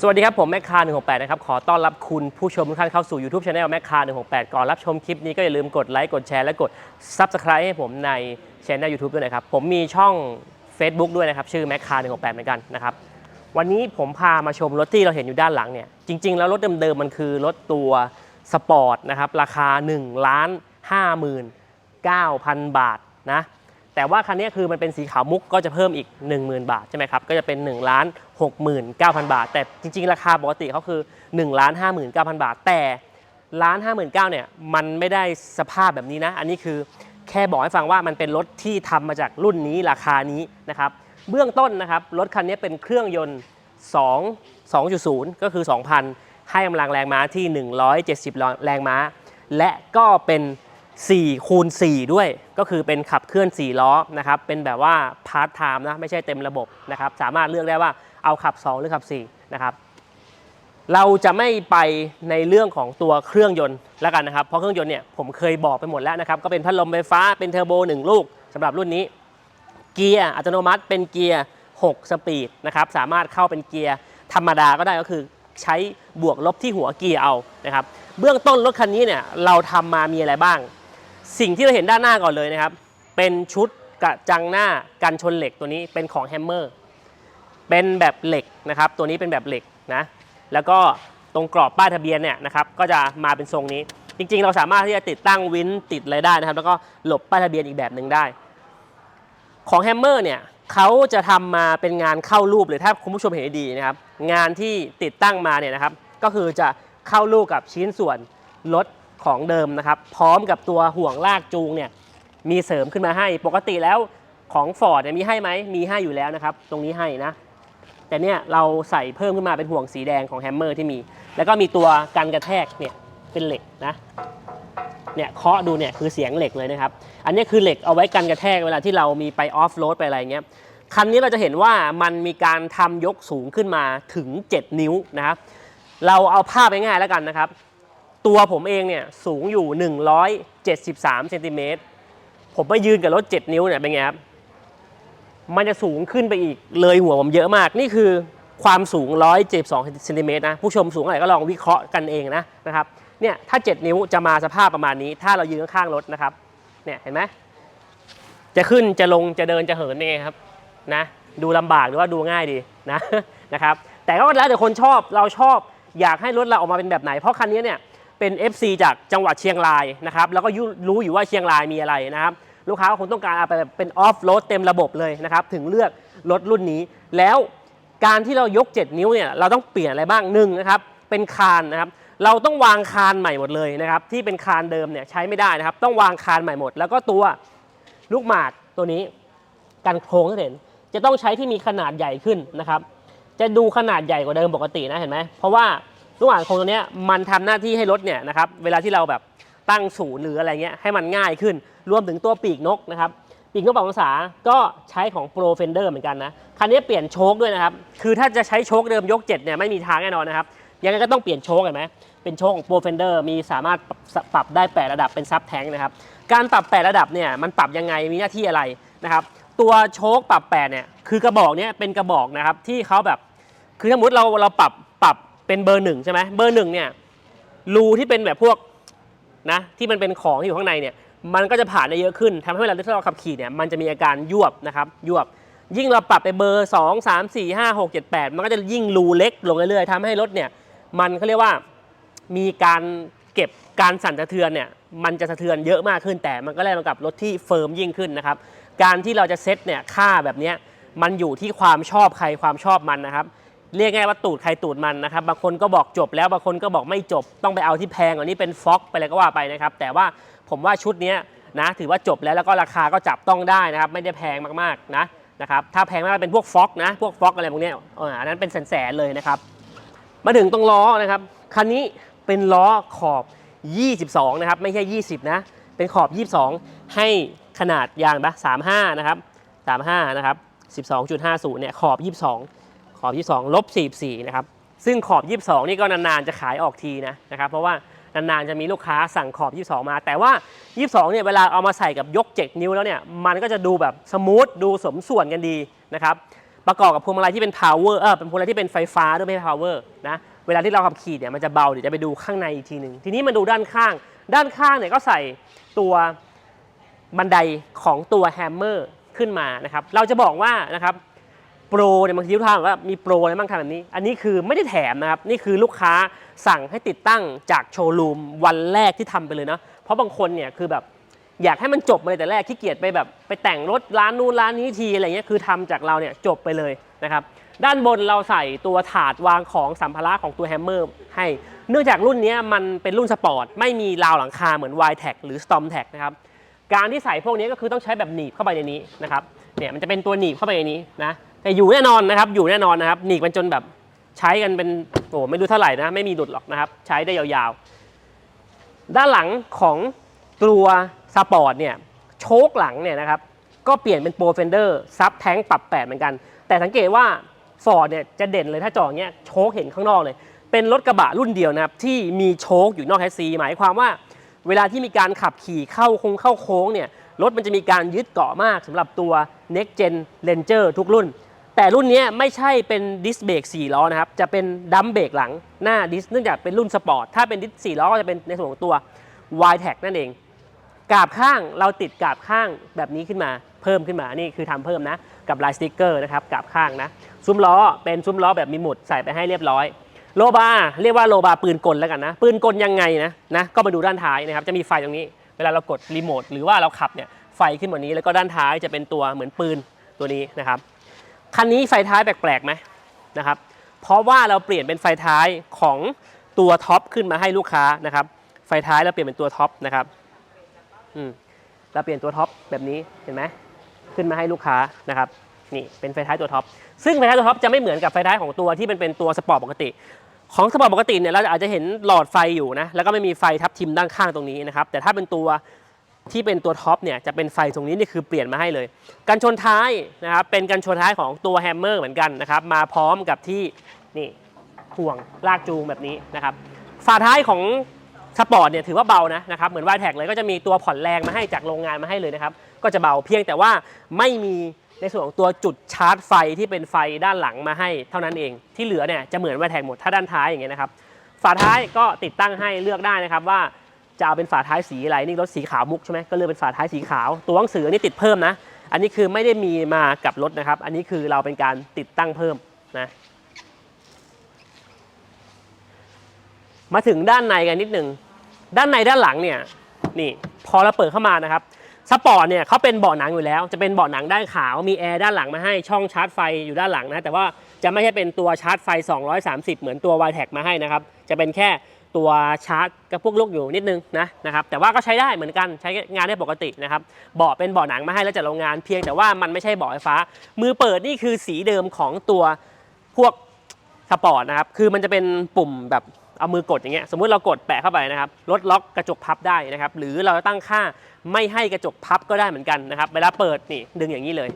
สวัสดีครับ ผมแมคคา168 นะครับ ขอต้อนรับคุณผู้ชมทุกท่านเข้าสู่ YouTube Channel แมคคา168 ก่อนรับชมคลิปนี้ก็อย่าลืมกดไลค์ กดแชร์ และกด Subscribe ให้ผมใน Channel YouTube ด้วยนะครับ ผมมีช่อง Facebook ด้วยนะครับ ชื่อแมคคา168 เหมือนกันนะครับ วันนี้ผมพามาชมรถที่เราเห็นอยู่ด้านหลังเนี่ย จริง ๆ แล้วรถเดิมๆ มันคือรถตัวสปอร์ตนะครับ ราคา1ล้าน5 9,000 บาทนะ แต่ว่าคันนี้คือมันเป็นสีขาวมุกก็จะเพิ่มอีก 10,000 บาทใช่ไหมครับ ก็จะเป็น1ล้าน69,000บาท แต่จริง ๆ ราคาปกติเขาคือ1ล้าน59,000บาท แต่ล้าน59,000เนี่ยมันไม่ได้สภาพแบบนี้นะ อันนี้คือแค่บอกให้ฟังว่ามันเป็นรถที่ทำมาจากรุ่นนี้ราคานี้นะครับ เบื้องต้นนะครับรถคันนี้เป็นเครื่องยนต์ 2 2.0 ก็คือ 2,000 ให้กำลังแรงม้าที่ 170 แรงม้า และก็เป็น 4คูณ4ด้วย ก็คือเป็นขับเคลื่อน 4 ล้อนะครับ เป็นแบบว่าพาร์ทไทม์นะ ไม่ใช่เต็มระบบนะครับ สามารถเลือกได้ว่าเอาขับ 2 หรือขับ 4 นะครับ เราจะไม่ไปในเรื่องของตัวเครื่องยนต์แล้วกันนะครับ เพราะเครื่องยนต์เนี่ยผมเคยบอกไปหมดแล้วนะครับ ก็เป็นพัดลมไฟฟ้า เป็นเทอร์โบ 1 ลูกสำหรับรุ่นนี้ เกียร์อัตโนมัติเป็นเกียร์ 6 สปีดนะครับ สามารถเข้าเป็นเกียร์ธรรมดาก็ได้ก็คือใช้บวกลบที่หัวเกียร์เอานะครับ เบื้องต้นรถคันนี้เนี่ยเราทำมามีอะไรบ้าง สิ่งที่เราเห็นด้านหน้าก่อนเลยนะครับ เป็นชุดกระจังหน้ากันชนเหล็กตัวนี้เป็นของแฮมเมอร์เป็นแบบเหล็กนะครับ ตัวนี้เป็นแบบเหล็กนะ แล้วก็ตรงกรอบป้ายทะเบียนเนี่ยนะครับก็จะมาเป็นทรงนี้ จริง ๆ เราสามารถที่จะติดตั้งวินติดอะไรได้นะครับ แล้วก็หลบป้ายทะเบียนอีกแบบหนึ่งได้ ของแฮมเมอร์เนี่ยเขาจะทำมาเป็นงานเข้ารูปเลยถ้าคุณผู้ชมเห็นดีนะครับ งานที่ติดตั้งมาเนี่ยนะครับ ก็คือจะเข้ารูปกับชิ้นส่วนรถ ของเดิมนะครับ พร้อมกับตัวห่วงลากจูงเนี่ยมีเสริมขึ้นมาให้ปกติแล้วของ Ford เนี่ยมีให้ไหมมีให้อยู่แล้วนะครับ ตรงนี้ให้นะ แต่เนี่ยเราใส่เพิ่มขึ้นมาเป็นห่วงสีแดงของแฮมเมอร์ที่มี แล้วก็มีตัวกันกระแทกเนี่ยเป็นเหล็กนะเนี่ยเคาะดูเนี่ยคือเสียงเหล็กเลยนะครับ อันนี้คือเหล็กเอาไว้กันกระแทกเวลาที่เรามีไปออฟโรดไปอะไรเงี้ยคันนี้เราจะเห็นว่ามันมีการทำยกสูงขึ้นมาถึง 7 นิ้วนะครับ เราเอาภาพง่ายๆแล้วกันนะครับ ตัวผมเองเนี่ยสูงอยู่ 173เซนติเมตรผมไปยืนกับรถ 7 นิ้วเนี่ยเป็นไงครับมันจะสูงขึ้นไปอีกเลยหัวผมเยอะมาก นี่คือความสูง 172เซนติเมตรนะ ผู้ชมสูงเท่าไรก็ลองวิเคราะห์กันเองนะนะครับ เนี่ยถ้า 7 นิ้วจะมาสภาพประมาณนี้ ถ้าเรายืนข้างรถนะครับ เนี่ยเห็นไหมจะขึ้นจะลงจะเดินจะเหินยังไงครับนะ ดูลำบากหรือว่าดูง่ายดีนะนะครับ แต่ก็แล้วแต่คนชอบเราชอบอยากให้รถเราออกมาเป็นแบบไหน เพราะคันนี้เนี่ย เป็น FC จากจังหวัดเชียงรายนะครับแล้วก็ยุรู้อยู่ว่าเชียงรายมีอะไรนะครับลูกค้าก็คงต้องการเอาไปเป็นออฟโรดเต็มระบบเลยนะครับถึงเลือกรถรุ่นนี้ แล้วการที่เรายก 7 นิ้วเนี่ยเราต้องเปลี่ยนอะไรบ้างหนึ่งนะครับเป็นคานนะครับเราต้องวางคานใหม่หมดเลยนะครับที่เป็นคานเดิมเนี่ยใช้ไม่ได้นะครับ ต้องวางคานใหม่หมด แล้วก็ตัวลูกหมากตัวนี้กันโครงเห็นจะต้องใช้ที่มีขนาดใหญ่ขึ้นนะครับ จะดูขนาดใหญ่กว่าเดิมปกตินะเห็นไหมเพราะว่า ลูกหมากโครงตัวเนี้ยมันทำหน้าที่ให้รถเนี่ยนะครับเวลาที่เราแบบตั้งศูนย์หรืออะไรเงี้ยให้มันง่ายขึ้น รวมถึงตัวปีกนกนะครับปีกนกปรับองศาก็ใช้ของ Pro Fender เหมือนกันนะคันนี้เปลี่ยนโชคด้วยนะครับคือถ้าจะใช้โชคเดิมยก7เนี่ยไม่มีทางแน่นอนนะครับยังไงก็ต้องเปลี่ยนโชคเห็นไหมเป็นโชคของ Pro Fender มีสามารถปรับได้ 8 ระดับเป็นซับแทงนะครับการปรับ 8 ระดับเนี่ยมันปรับยังไงมีหน้าที่อะไรนะครับตัวโชคปรับ8เนี่ยคือกระบอกเนี่ยเป็นกระบอกนะครับที่เขาแบบคือสมมติเราเราปรับ เป็นเบอร์หนึ่งใช่ไหมเบอร์หนึ่งเนี่ยรูที่เป็นแบบพวกนะที่มันเป็นของที่อยู่ข้างในเนี่ยมันก็จะผ่านได้เยอะขึ้นทำให้เวลาที่เราขับขี่เนี่ยมันจะมีอาการยวบนะครับยวบ ยิ่งเราปรับไปเบอร์ 2 3 4 5 6 7 8 มันก็จะยิ่งรูเล็กลงเรื่อยๆทำให้รถเนี่ยมันเขาเรียกว่ามีการเก็บการสั่นสะเทือนเนี่ยมันจะสะเทือนเยอะมากขึ้นแต่มันก็แลกมากับรถที่เฟิร์มยิ่งขึ้นนะครับการที่เราจะเซตเนี่ยค่าแบบนี้มันอยู่ที่ความชอบใครความชอบมันนะครับ เรียกง่ายว่าตูดใครตูดมันนะครับ บางคนก็บอกจบแล้วบางคนก็บอกไม่จบ ต้องไปเอาที่แพงกว่านี้เป็นฟ็อกไปเลยก็ว่าไปนะครับ แต่ว่าผมว่าชุดนี้นะถือว่าจบแล้วแล้วก็ราคาก็จับต้องได้นะครับ ไม่ได้แพงมากๆนะนะครับ ถ้าแพงมากเป็นพวกฟ็อกนะ พวกฟ็อกอะไรพวกนี้อออันนั้นเป็นแสนๆเลยนะครับ มาถึงตรงล้อนะครับ คันนี้เป็นล้อขอบ 22 นะครับ ไม่ใช่ 20 นะ เป็นขอบ 22 ให้ขนาดยางปะ35 นะครับ 35 นะครับ 12.50 เนี่ย ขอบ 22 ขอบ 22ลบ44นะครับซึ่งขอบ 22 นี่ก็นานๆจะขายออกทีนะนะครับเพราะว่านานๆจะมีลูกค้าสั่งขอบ 22 มา แต่ว่า 22 เนี่ยเวลาเอามาใส่กับยก 7 นิ้วแล้วเนี่ยมันก็จะดูแบบสมูทดูสมส่วนกันดีนะครับประกอบกับพวงมาลัยที่เป็น power เออเป็นพวงมาลัยที่เป็นไฟฟ้าด้วยไม่ใช่ power นะเวลาที่เราขับขี่เนี่ยมันจะเบาเดี๋ยวจะไปดูข้างในอีกทีหนึ่งทีนี้มาดูด้านข้าง ด้านข้างเนี่ยก็ใส่ตัวบันไดของตัวแฮมเมอร์ขึ้นมานะครับเราจะบอกว่านะครับ โปรเนี่ยบางทีลูกค้าบอกว่ามีโปรอะไรบ้างทำแบบนี้ อันนี้คือไม่ได้แถมนะครับ นี่คือลูกค้าสั่งให้ติดตั้งจากโชว์รูมวันแรกที่ทำไปเลยนะ เพราะบางคนเนี่ยคือแบบอยากให้มันจบมาเลยแต่แรกขี้เกียจไปแบบไปแต่งรถร้านนู้นร้านนี้ทีอะไรเงี้ยคือทำจากเราเนี่ยจบไปเลยนะครับด้านบนเราใส่ตัวถาดวางของสัมภาระของตัวแฮมเมอร์ให้ เนื่องจากรุ่นนี้มันเป็นรุ่นสปอร์ตไม่มีราวหลังคาเหมือน y t e c หรือ Storm t e c นะครับการที่ใส่พวกนี้ก็คือต้องใช้แบบหนีบเข้าไปในนี้นะครับเนี่ยมันจะเป็นตัวหนีบเข้าไปในนี้นะ แต่อยู่แน่นอนนะครับ อยู่แน่นอนนะครับหนีบมันจนแบบใช้กันเป็นโอ้ไม่รู้เท่าไหร่นะ ไม่มีหลุดหรอกนะครับ ใช้ได้ยาวๆ ด้านหลังของตัวสปอร์ตเนี่ยโชคหลังเนี่ยนะครับ ก็เปลี่ยนเป็นโปรเฟนเดอร์ซับแท้งปรับ8เหมือนกัน แต่สังเกตว่าฟอร์ดเนี่ยจะเด่นเลยถ้าจออย่างเงี้ยโชคเห็นข้างนอกเลย เป็นรถกระบะรุ่นเดียวนะครับ ที่มีโชคอยู่นอกแท็กซีหมายความว่า เวลาที่มีการขับขี่เข้าคงเข้าโค้งเนี่ยรถมันจะมีการยึดเกาะมากสำหรับตัว Next Gen Ranger ทุกรุ่น แต่รุ่นนี้ไม่ใช่เป็นดิสเบรก4ล้อนะครับ จะเป็นดัมเบรกหลังหน้าดิสเนื่องจากเป็นรุ่นสปอร์ต ถ้าเป็นดิส4ล้อก็จะเป็นในส่วนของตัว y t e c นั่นเอง กาบข้างเราติดกาบข้างแบบนี้ขึ้นมาเพิ่มขึ้นมานี่คือทำเพิ่มนะ กับลายสติกเกอร์นะครับกาบข้างนะซุ้มล้อเป็นซุ้มล้อแบบมีหมุดใส่ไปให้เรียบร้อยโลบาเรียกว่าโลบาปืนกลแล้วกันนะ ปืนกลยังไงนะนะก็มาดูด้านท้ายนะครับจะมีไฟตรงนี้ เวลาเรากดรีโมทหรือว่าเราขับเนี่ยไฟขึ้นบนนี้แล้วก็ด้านท้ายจะเป็นตัวเหมือนปืนตัวนี้นะครับ คันนี้ไฟท้ายแปลกๆไหมนะครับ เพราะว่าเราเปลี่ยนเป็นไฟท้ายของตัวท็อปขึ้นมาให้ลูกค้านะครับ ไฟท้ายเราเปลี่ยนเป็นตัวท็อปนะครับอืมเราเปลี่ยนตัวท็อปแบบนี้เห็นไหมขึ้นมาให้ลูกค้านะครับนี่เป็นไฟท้ายตัวท็อปซึ่งไฟท้ายตัวท็อปจะไม่เหมือนกับไฟท้ายของตัวที่เป็นเป็นตัวสปอร์ตปกติ ของสปอร์ตปกติเนี่ยเราอาจจะเห็นหลอดไฟอยู่นะแล้วก็ไม่มีไฟทับทิมด้านข้างตรงนี้นะครับแต่ถ้าเป็นตัว ที่เป็นตัวท็อปเนี่ยจะเป็นไฟตรงนี้นี่คือเปลี่ยนมาให้เลยกันชนท้ายนะครับเป็นกันชนท้ายของตัวแฮมเมอร์เหมือนกันนะครับมาพร้อมกับที่นี่ห่วงลากจูงแบบนี้นะครับฝาท้ายของสปอร์ตเนี่ยถือว่าเบานะนะครับเหมือนวายแท็กเลยก็จะมีตัวผ่อนแรงมาให้จากโรงงานมาให้เลยนะครับก็จะเบาเพียงแต่ว่าไม่มีในส่วนของตัวจุดชาร์จไฟที่เป็นไฟด้านหลังมาให้เท่านั้นเอง ที่เหลือเนี่ยจะเหมือนวายแท็กหมดถ้าด้านท้ายอย่างเงี้ยนะครับฝาท้ายก็ติดตั้งให้เลือกได้นะครับว่า จะเอาเป็นฝาท้ายสีอะไรนี่รถสีขาวมุกใช่ไหมก็เลือกเป็นฝาท้ายสีขาว ตัวหนังสืออันนี้ติดเพิ่มนะ อันนี้คือไม่ได้มีมากับรถนะครับ อันนี้คือเราเป็นการติดตั้งเพิ่มนะมาถึงด้านในกันนิดหนึ่งด้านในด้านหลังเนี่ยนี่พอเราเปิดเข้ามานะครับสปอร์ตเนี่ยเขาเป็นเบาะหนังอยู่แล้ว จะเป็นเบาะหนังด้านขาวมีแอร์ด้านหลังมาให้ช่องชาร์จไฟอยู่ด้านหลังนะแต่ว่าจะไม่ใช่เป็นตัวชาร์จไฟ 230 เหมือนตัว y t e c มาให้นะครับ จะเป็นแค่ ตัวชาร์จกับพวกลูกอยู่นิดนึงนะนะครับแต่ว่าก็ใช้ได้เหมือนกันใช้งานได้ปกตินะครับเบาะเป็นเบาะหนังมาให้แล้วจากโรงงานเพียงแต่ว่ามันไม่ใช่เบาะไฟฟ้า มือเปิดนี่คือสีเดิมของตัวพวกสปอร์ตนะครับคือมันจะเป็นปุ่มแบบเอามือกดอย่างเงี้ยสมมุติเรากดแปะเข้าไปนะครับลดล็อกกระจกพับได้นะครับหรือเราตั้งค่าไม่ให้กระจกพับก็ได้เหมือนกันนะครับเวลาเปิดนี่ดึงอย่างนี้เลย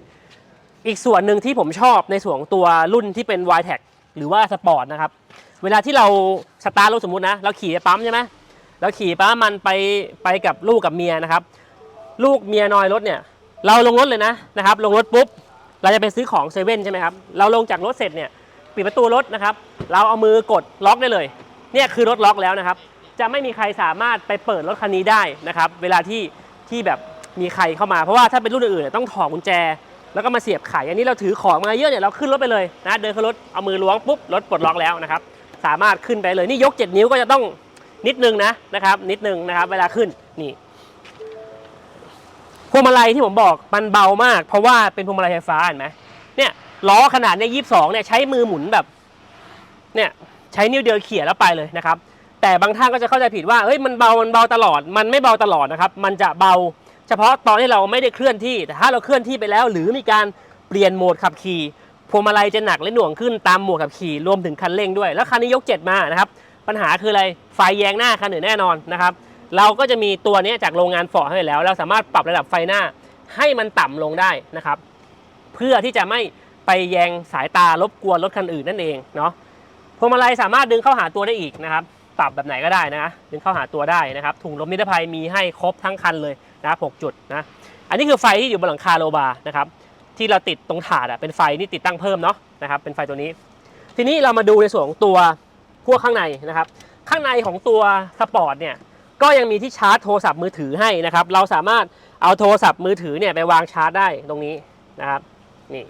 อีกส่วนหนึ่งที่ผมชอบในส่วนของตัวรุ่นที่เป็น y t e c หรือว่าสปอร์ตนะครับ เวลาที่เราสตาร์ทรถสมมตินะ เราขี่ปั๊มใช่ไหมเราขี่ปั๊มมันไปไปกับลูกกับเมียนะครับ ลูกเมียนอยรถเนี่ย เราลงรถเลยนะนะครับ ลงรถปุ๊บ เราจะไปซื้อของเซเว่นใช่ไหมครับ เราลงจากรถเสร็จเนี่ยปิดประตูรถนะครับ เราเอามือกดล็อกได้เลย เนี่ยคือรถล็อกแล้วนะครับ จะไม่มีใครสามารถไปเปิดรถคันนี้ได้นะครับ เวลาที่ที่แบบมีใครเข้ามา เพราะว่าถ้าเป็นรุ่นอื่นๆต้องถอดกุญแจ แล้วก็มาเสียบไขอันนี้เราถือของมาเยอะเนี่ยเราขึ้นรถไปเลยนะเดินขึ้นรถเอามือล้วงปุ๊บรถปลดล็อกแล้วนะครับสามารถขึ้นไปเลยนี่ยก 7 นิ้วก็จะต้องนิดนึงนะนะครับนิดนึงนะครับเวลาขึ้นนี่พวงมาลัยที่ผมบอกมันเบามาก เพราะว่าเป็นพวงมาลัยไฟฟ้าเห็นไหมเนี่ยล้อขนาดเนี่ยยี่สิบสองเนี่ยใช้มือหมุนแบบเนี่ยใช้นิ้วเดียวเขี่ยแล้วไปเลยนะครับแต่บางท่านก็จะเข้าใจผิดว่าเฮ้ยมันเบามันเบาตลอด มันไม่เบาตลอดนะครับมันจะเบา เฉพาะตอนที่เราไม่ได้เคลื่อนที่ แต่ถ้าเราเคลื่อนที่ไปแล้ว หรือมีการเปลี่ยนโหมดขับขี่พวงมาลัยจะหนักและหน่วงขึ้นตามโหมดขับขี่รวมถึงคันเร่งด้วย แล้วคันนี้ยก 7 มานะครับปัญหาคืออะไรไฟแยงหน้าคันอื่นแน่นอนนะครับเราก็จะมีตัวนี้จากโรงงานฟอร์ดให้แล้ว เราสามารถปรับระดับไฟหน้าให้มันต่ำลงได้นะครับ เพื่อที่จะไม่ไปแยงสายตารบกวนรถคันอื่นนั่นเองเนาะพวงมาลัยสามารถดึงเข้าหาตัวได้อีกนะครับ ปรับแบบไหนก็ได้นะดึงเข้าหาตัวได้นะครับถุงลมนิรภัยมีให้ครบทั้งคันเลย นะครับ6จุดนะอันนี้คือไฟที่อยู่บนหลังคาโลบาร์นะครับที่เราติดตรงถาดอะเป็นไฟนี่ติดตั้งเพิ่มเนาะนะครับเป็นไฟตัวนี้ ทีนี้เรามาดูในส่วนของตัวพวกข้างในนะครับข้างในของตัวสปอร์ตเนี่ยก็ยังมีที่ชาร์จโทรศัพท์มือถือให้นะครับเราสามารถเอาโทรศัพท์มือถือเนี่ยไปวางชาร์จได้ตรงนี้นะครับนี่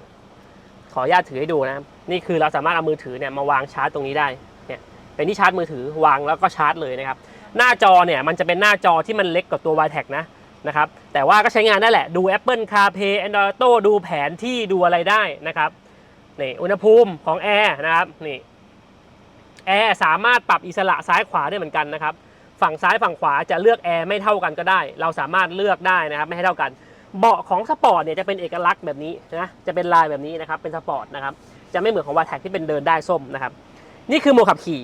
ขออนุญาตถือให้ดูนะครับนี่คือเราสามารถเอามือถือเนี่ยมาวางชาร์จตรงนี้ได้เนี่ยเป็นที่ชาร์จมือถือวางแล้วก็ชาร์จเลยนะครับหน้าจอเนี่ยมันจะเป็นหน้าจอที่มันเล็กกว่าตัว y t e c นะ นะครับแต่ว่าก็ใช้งานได้แหละดู Apple CarPlay Android Auto ดูแผนที่ดูอะไรได้นะครับนี่อุณหภูมิของแอร์นะครับนี่แอร์สามารถปรับอิสระซ้ายขวาได้เหมือนกันนะครับฝั่งซ้ายฝั่งขวาจะเลือกแอร์ไม่เท่ากันก็ได้ เราสามารถเลือกได้นะครับไม่ให้เท่ากัน เบาะของสปอร์ตเนี่ยจะเป็นเอกลักษณ์แบบนี้นะจะเป็นลายแบบนี้นะครับเป็นสปอร์ตนะครับจะไม่เหมือนของ y t e c ที่เป็นเดินได้ส้มนะครับนี่คือโหมดขับขี่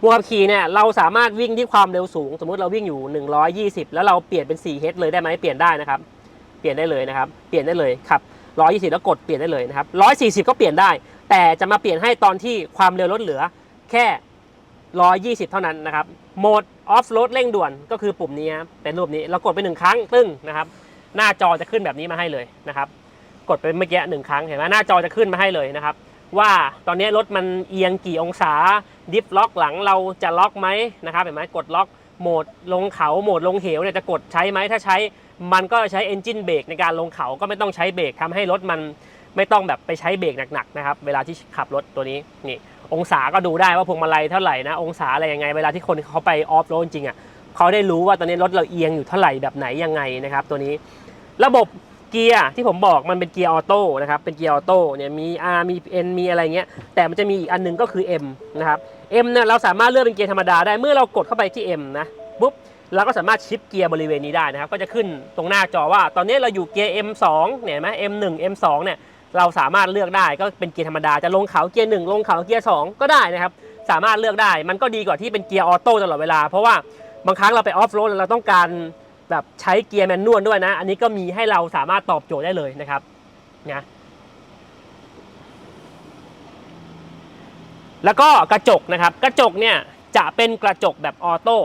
หมดขับขี่เนี่ยเราสามารถวิ่งที่ความเร็วสูง สมมุติเราวิ่งอยู่ 120 แล้วเราเปลี่ยนเป็น 4H เลยได้ไหมเปลี่ยนได้นะครับ เปลี่ยนได้เลยนะครับ เปลี่ยนได้เลยครับ 120 แล้วกดเปลี่ยนได้เลยนะครับ 140 ก็เปลี่ยนได้ แต่จะมาเปลี่ยนให้ตอนที่ความเร็วลดเหลือแค่ 120 เท่านั้นนะครับ โหมดออฟโรดเร่งด่วนก็คือปุ่มนี้ครับเป็นรูปนี้เรากดไปหนึ่งครั้งตึ้งนะครับ หน้าจอจะขึ้นแบบนี้มาให้เลยนะครับ กดไปเมื่อกี้หนึ่งครั้งเห็นไหมหน้าจอจะขึ้นมาให้เลยนะครับ ว่าตอนนี้รถมันเอียงกี่องศา ดิฟล็อกหลังเราจะล็อกไหมนะครับเห็นไหมกดล็อกโหมดลงเขาโหมดลงเหวเนี่ยจะกดใช้ไหมถ้าใช้มันก็ใช้เอนจินเบรกในการลงเขาก็ไม่ต้องใช้เบรกทำให้รถมันไม่ต้องแบบไปใช้เบรกหนักๆนะครับเวลาที่ขับรถตัวนี้นี่องศาก็ดูได้ว่าพวงมาลัยเท่าไหร่นะองศาอะไรยังไง เวลาที่คนเขาไปออฟโรดจริงอะเขาได้รู้ว่าตอนนี้รถเราเอียงอยู่เท่าไหร่แบบไหนยังไงนะครับตัวนี้ ระบบ เกียร์ที่ผมบอกมันเป็นเกียร์ออโต้นะครับเป็นเกียร์ออโต้เนี่ยมี R มี N มีอะไรเงี้ยแต่มันจะมีอีกอันหนึงก็คือ M นะครับ M เนี่ยเราสามารถเลือกเป็นเกียร์ธรรมดาได้เมื่อเรากดเข้าไปที่ M นะปุ๊บเราก็สามารถชิปเกียร์บริเวณนี้ได้นะครับก็จะขึ้นตรงหน้าจอว่า ตอนนี้เราอยู่เกียร์ M2 เนี่ยเห็นไหม M1 M2 เนี่ยเราสามารถเลือกได้ก็เป็นเกียร์ธรรมดาจะลงเขาเกียร์1ลงเขาเกียร์2ก็ได้นะครับสามารถเลือกได้ มันก็ดีกว่าที่เป็นเกียร์ออโต้ตลอดเวลา เพราะว่าบางครั้งเราไปออฟโรดเราต้องการ แบบใช้เกียร์แมนนวลด้วยนะ อันนี้ก็มีให้เราสามารถตอบโจทย์ได้เลยนะครับนะแล้วก็กระจกนะครับ กระจกเนี่ยจะเป็นกระจกแบบออโต้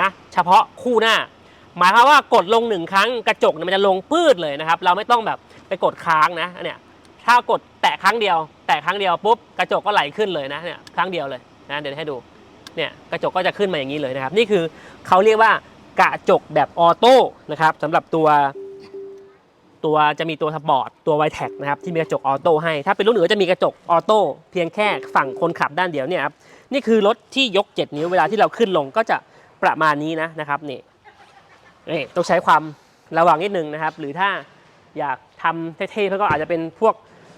นะเฉพาะคู่หน้า หมายความว่ากดลงหนึ่งครั้งกระจกเนี่ยมันจะลงปืดเลยนะครับ เราไม่ต้องแบบไปกดค้างนะเนี่ยถ้ากดแตะครั้งเดียว แตะครั้งเดียวปุ๊บกระจกก็ไหลขึ้นเลยนะเนี่ยครั้งเดียวเลยนะเดี๋ยวให้ดูเนี่ยกระจกก็จะขึ้นมาอย่างนี้เลยนะครับ นี่คือเขาเรียกว่า กระจกแบบออโต้นะครับสำหรับตัวตัวจะมีตัวสปอร์ตตัวไวแท็กนะครับที่มีกระจกออโต้ให้ ถ้าเป็นรุ่นอื่นจะมีกระจกออโต้เพียงแค่ฝั่งคนขับด้านเดียวเนี่ยครับนี่คือรถที่ยก 7 นิ้วเวลาที่เราขึ้นลงก็จะประมาณนี้นะนะครับนี่นี่ต้องใช้ความระวังนิดนึงนะครับ หรือถ้าอยากทำเท่ๆก็อาจจะเป็นพวก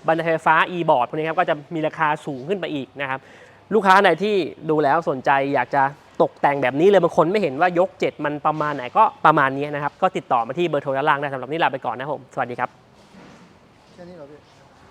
บันไดไฟฟ้า e-board พวกนี้ครับก็จะมีราคาสูงขึ้นไปอีกนะครับ ลูกค้าไหนที่ดูแล้วสนใจอยากจะ ตกแต่งแบบนี้เลยบางคนไม่เห็นว่ายก 7 มันประมาณไหนก็ประมาณนี้นะครับ ก็ติดต่อมาที่เบอร์โทรด้านล่างได้สำหรับนี้ลาไปก่อนนะครับผม สวัสดีครับแค่นี้เหรอพี่